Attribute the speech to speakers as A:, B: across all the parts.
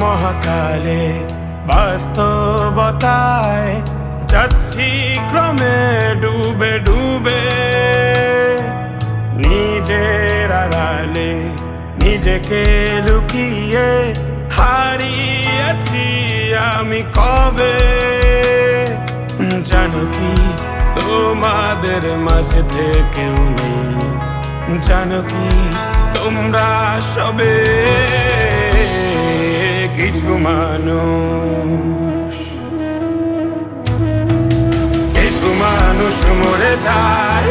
A: মহাকালে বাস্তবতায় যাচ্ছি ক্রমে ডুবে ডুবে। নিজের আড়ালে, নিজেকে লুকিয়ে হারিয়েছি আমি কবে? জানো কি তোমাদের মাঝে থেকেও নেই? জানো কি তোমরা সবে কিছু মানুষ? কিছু মানুষ মরে যায়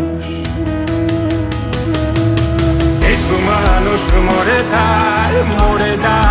A: মানুষ মরে যায় মরে যায়।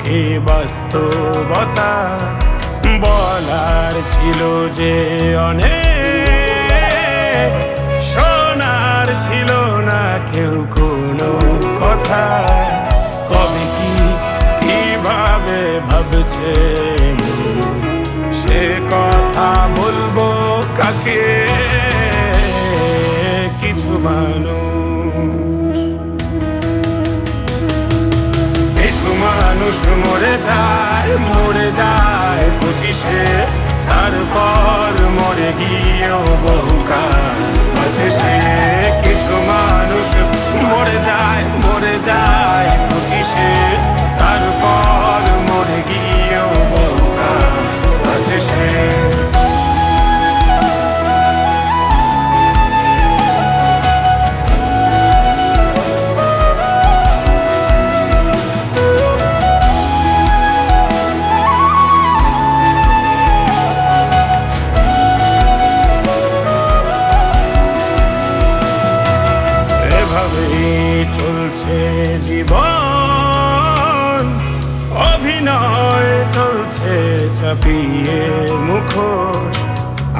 A: মুখোমুখি বাস্তবতা বলার ছিল যে অনেক মরে যায় পঁচিশে, তারপর মরে গিয়েও বহুকাল আছে সে। কিছু মানুষ মরে যায় মরে যায় এভাবে চলছে জীবন। অভিনয় চলছে চাপিয়ে মুখোশ,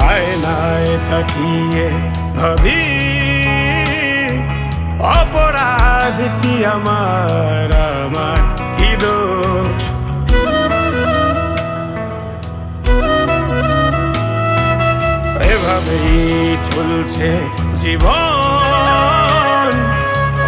A: আয়নায় তাকিয়ে ভাবি, অপরাধ কি আমার আমার কি এভাবেই চলছে জীবন।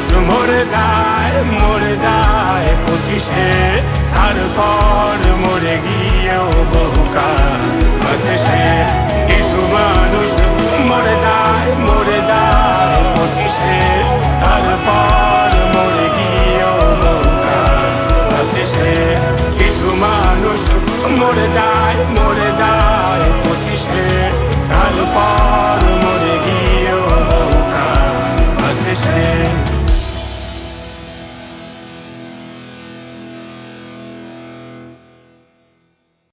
A: মানুষ মরে যায় মরে যায় পঁচিশে। তারপর মরে গিয়েও বহুকাল আছে সে